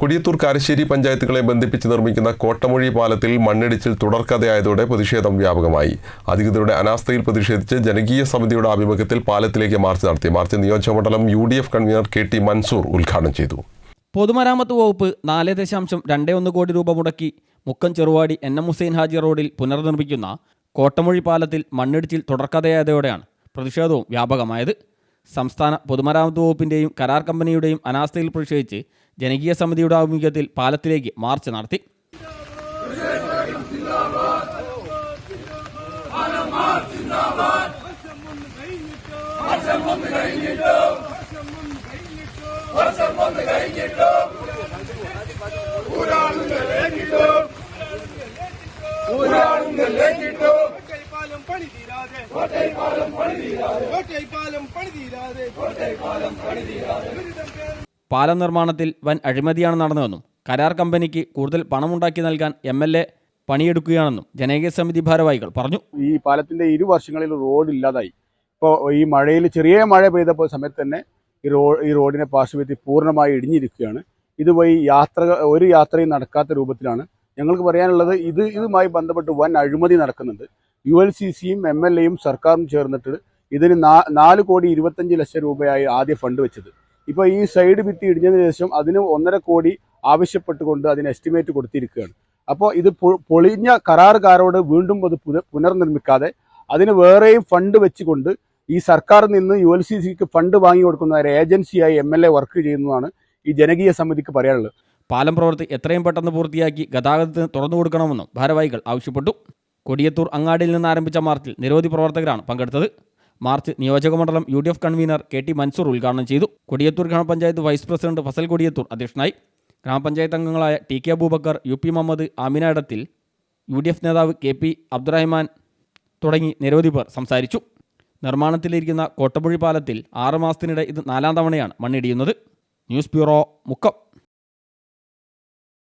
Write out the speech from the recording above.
കൊടിയത്തൂർ കാരശ്ശേരി പഞ്ചായത്തുകളെ ബന്ധിപ്പിച്ച് നിർമ്മിക്കുന്ന കോട്ടമൊഴി പാലത്തിൽ മണ്ണിടിച്ചിൽ തുടർക്കഥയായതോടെ പ്രതിഷേധം വ്യാപകമായി. അധികൃതരുടെ അനാസ്ഥയിൽ പ്രതിഷേധിച്ച് ജനകീയ സമിതിയുടെ ആഭിമുഖ്യത്തിൽ പാലത്തിലേക്ക് മാർച്ച് നടത്തി. മാർച്ച് നിയോജകമണ്ഡലം U D F convenor K T Mansoor ഉദ്ഘാടനം ചെയ്തു. പൊതുമരാമത്ത് വകുപ്പ് നാല് ദശാംശം രണ്ട് ഒന്ന് കോടി രൂപ മുടക്കി മുക്കം ചെറുവാടി എൻ എം ഹുസൈൻ ഹാജി റോഡിൽ പുനർനിർമ്മിക്കുന്ന കോട്ടമൊഴി പാലത്തിൽ മണ്ണിടിച്ചിൽ തുടർക്കഥയായതോടെയാണ് പ്രതിഷേധവും വ്യാപകമായത്. സംസ്ഥാന പൊതുമരാമത്ത് വകുപ്പിന്റെയും കരാർ കമ്പനിയുടെയും അനാസ്ഥയിൽ പ്രതിഷേധിച്ച് ജനകീയ സമിതിയുടെ ആഭിമുഖ്യത്തിൽ പാലത്തിലേക്ക് മാർച്ച് നടത്തി. കോട്ടൈപ്പാലം പണി തീരാതെ പാലം നിർമ്മാണത്തിൽ വൻ അഴിമതിയാണ് നടന്നതെന്നും കരാർ കമ്പനിക്ക് കൂടുതൽ പണമുണ്ടാക്കി നൽകാൻ എം എൽ എ പണിയെടുക്കുകയാണെന്നും ജനകീയ സമിതി ഭാരവാഹികൾ പറഞ്ഞു. ഈ പാലത്തിന്റെ ഇരു വർഷങ്ങളിൽ റോഡ് ഇല്ലാതായി. ഇപ്പോൾ ഈ മഴയിൽ ചെറിയ മഴ പെയ്തപ്പോൾ സമയത്ത് തന്നെ ഈ റോ ഈ റോഡിനെ പാർശ്വഭിത്തി പൂർണമായി ഇടിഞ്ഞിരിക്കുകയാണ്. ഇതുവഴി യാത്ര ഒരു യാത്രയും നടക്കാത്ത രൂപത്തിലാണ് ഞങ്ങൾക്ക് പറയാനുള്ളത് ഇത് ഇതുമായി ബന്ധപ്പെട്ട് വൻ അഴിമതി നടക്കുന്നുണ്ട്. യു എൽ സി സിയും എം എൽ എയും സർക്കാരും ചേർന്നിട്ട് ഇതിന് നാല് കോടി ഇരുപത്തഞ്ച് ലക്ഷം രൂപയായി ആദ്യ ഫണ്ട് വെച്ചത്. ഇപ്പോൾ ഈ സൈഡ് ഭിത്തി ഇടിഞ്ഞതിന് ശേഷം അതിന് ഒന്നര കോടി ആവശ്യപ്പെട്ടുകൊണ്ട് അതിന് എസ്റ്റിമേറ്റ് കൊടുത്തിരിക്കുകയാണ്. അപ്പോൾ ഇത് പൊളിഞ്ഞ കരാറുകാരോട് വീണ്ടും അത് പുനർനിർമ്മിക്കാതെ അതിന് വേറെയും ഫണ്ട് വെച്ചുകൊണ്ട് ഈ സർക്കാരിൽ നിന്ന് യു എൽ സി സിക്ക് ഫണ്ട് വാങ്ങി കൊടുക്കുന്ന ഒരു ഏജൻസിയായി എം എൽ എ വർക്ക് ചെയ്യുന്നതാണ് ഈ ജനകീയ സമിതിക്ക് പറയാനുള്ളത്. പാലം പ്രവൃത്തി എത്രയും പെട്ടെന്ന് പൂർത്തിയാക്കി ഗതാഗതത്തിന് തുറന്നു കൊടുക്കണമെന്നും ഭാരവാഹികൾ ആവശ്യപ്പെട്ടു. കൊടിയത്തൂർ അങ്ങാടിയിൽ നിന്ന് ആരംഭിച്ച മാർച്ചിൽ നിരവധി പ്രവർത്തകരാണ് പങ്കെടുത്തത്. മാർച്ച് നിയോജകമണ്ഡലം U D F convenor K T Mansoor ഉദ്ഘാടനം ചെയ്തു. കൊടിയത്തൂർ ഗ്രാമപഞ്ചായത്ത് വൈസ് പ്രസിഡന്റ് ഫസൽ കൊടിയത്തൂർ അധ്യക്ഷനായി. ഗ്രാമപഞ്ചായത്ത് അംഗങ്ങളായ T K Aboobacker U P Muhammed Amina ഇടത്തിൽ U D F നേതാവ് കെ പി അബ്ദുറഹ്മാൻ തുടങ്ങി നിരവധി പേർ സംസാരിച്ചു. നിർമ്മാണത്തിലിരിക്കുന്ന കോട്ടപ്പുഴി പാലത്തിൽ ആറ് മാസത്തിനിടെ ഇത് നാലാം തവണയാണ് മണ്ണിടിയുന്നത്. News bureau Mukkam.